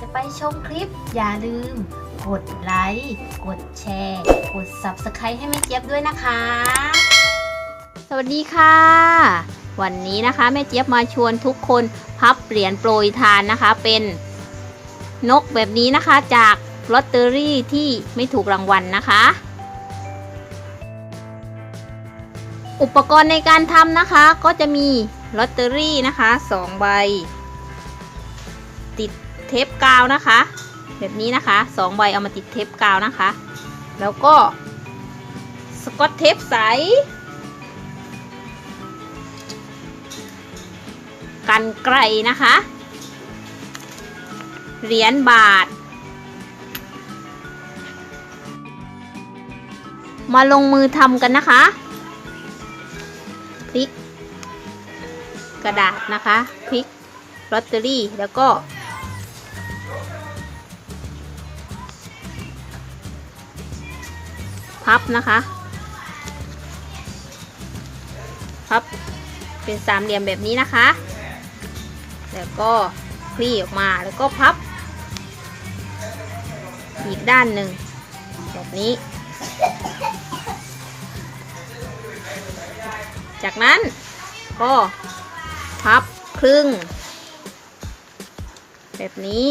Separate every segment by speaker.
Speaker 1: จะไปชมคลิป อย่าลืม กดไลค์กดแชร์ กด Subscribe ให้แม่เจี๊ยบด้วยนะคะ
Speaker 2: สวัสดีค่ะ วันนี้นะคะแม่เจี๊ยบมาชวนทุกคนพับเหรียญโปรยทานนะคะ เป็นนกแบบนี้นะคะจากลอตเตอรี่ที่ไม่ถูกรางวัลนะคะ อุปกรณ์ในการทำนะคะก็จะมีลอตเตอรี่นะคะ2ใบติด เทปกาวนะคะ แบบนี้นะคะ2ใบเอามาติดเทปกาวนะคะ แล้วก็สกอตเทปใส กันไกลนะคะ เหรียญบาท มาลงมือทำกันนะคะพลิกกระดาษนะคะพลิกลอตเตอรี่แล้วก็ พับนะคะพับเป็นสามเหลี่ยมแบบนี้นะคะ แล้วก็คลี่ออกมาแล้วก็พับ อีกด้านหนึ่งแบบนี้ จากนั้นก็พับครึ่ง แบบนี้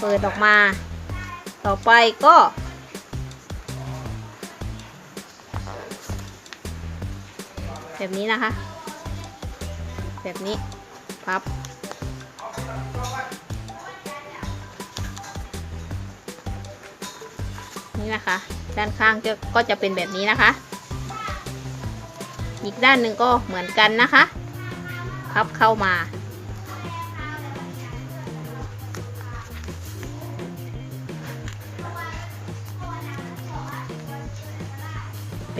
Speaker 2: เปิดออกมา ต่อไปก็ แบบนี้นะคะ แบบนี้ พับ นี่นะคะ ด้านข้างจะก็จะเป็นแบบนี้นะคะ อีกด้านหนึ่งก็เหมือนกันนะคะ พับเข้ามา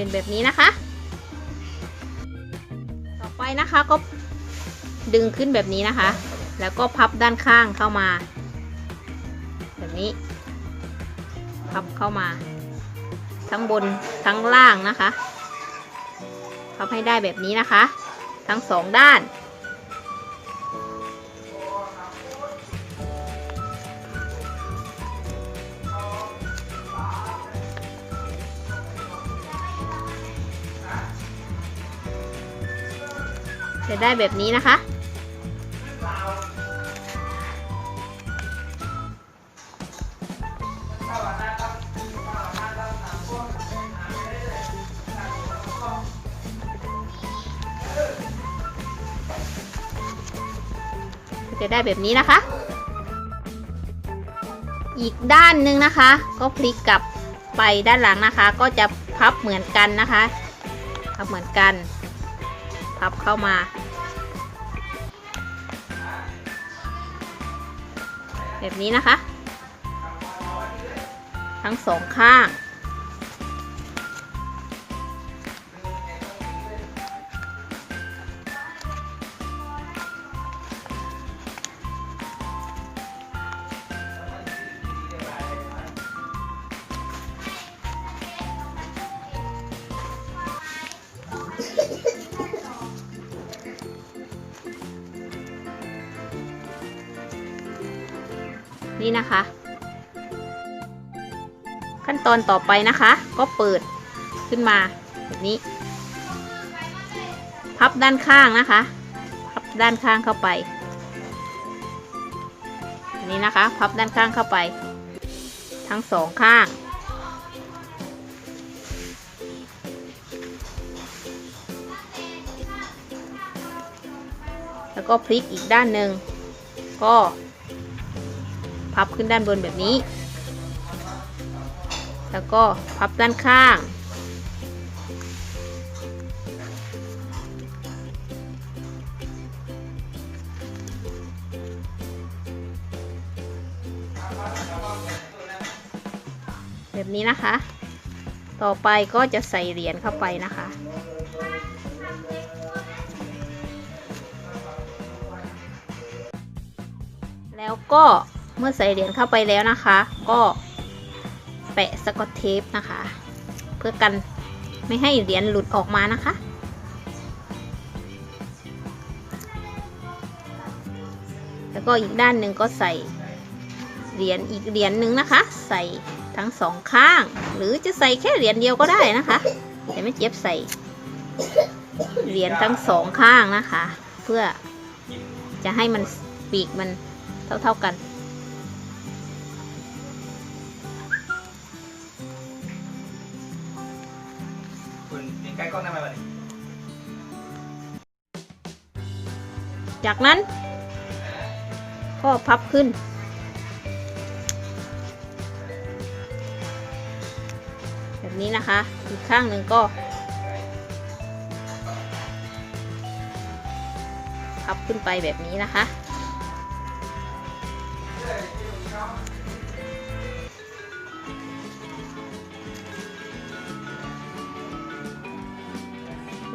Speaker 2: เป็นแบบนี้นะคะ ต่อไปนะคะก็ดึงขึ้นแบบนี้นะคะ แล้วก็พับด้านข้างเข้ามา แบบนี้ พับเข้ามา ทั้งบนทั้งล่างนะคะ พับให้ได้แบบนี้นะคะ ทั้งสองด้าน จะได้แบบนี้นะคะ จะได้แบบนี้นะคะ อีกด้านหนึ่งนะคะ ก็พลิกกลับไปด้านหลังนะคะ ก็จะพับเหมือนกันนะคะพับเหมือนกัน ทับเข้ามาแบบนี้นะคะ ทั้งสองข้าง นี่นะคะ ขั้นตอนต่อไปนะคะ ก็เปิดขึ้นมาแบบนี้ พับด้านข้างนะคะ พับด้านข้างเข้าไปนี่นะคะ พับด้านข้างเข้าไป ทั้งสองข้างแล้วก็พลิกอีกด้านหนึ่งก็ พับขึ้นด้านบนแบบนี้ แล้วก็พับด้านข้าง แบบนี้นะคะ ต่อไปก็จะใส่เหรียญเข้าไปนะคะแล้วก็ เมื่อใส่เหรียญเข้าไปแล้วนะคะ ก็แปะสกอตเทปนะคะ เพื่อกันไม่ให้เหรียญหลุดออกมานะคะ แล้วก็อีกด้านหนึ่งก็ใส่เหรียญอีกเหรียญหนึ่งนะคะ ใส่ทั้งสองข้าง หรือจะใส่แค่เหรียญเดียวก็ได้นะคะ แต่ไม่เจี๊ยบใส่เหรียญทั้งสองข้างนะคะ เพื่อจะให้มันปีกมันเท่าๆกัน
Speaker 3: คุณยิงใกล้กล้องได้ไหมวะนี่
Speaker 2: จากนั้น ก็พับขึ้น แบบนี้นะคะ อีกข้างหนึ่งก็ พับขึ้นไปแบบนี้นะคะ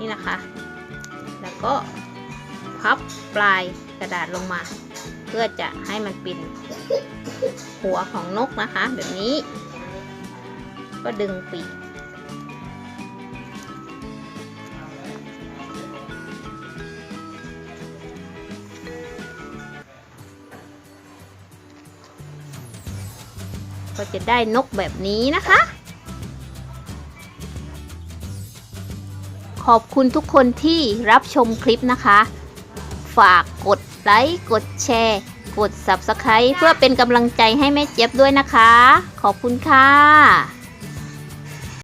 Speaker 2: นี่นะคะ แล้วก็พับปลายกระดาษลงมา เพื่อจะให้มันเป็นหัวของนกนะคะ แบบนี้ ก็ดึงปีกก็จะได้นกแบบนี้นะคะ ขอบคุณทุกคนที่รับชมคลิปนะคะ ฝากกดไลค์กดแชร์ กด Subscribe เพื่อเป็นกำลังใจให้แม่เจี๊ยบด้วยนะคะ ขอบคุณค่ะ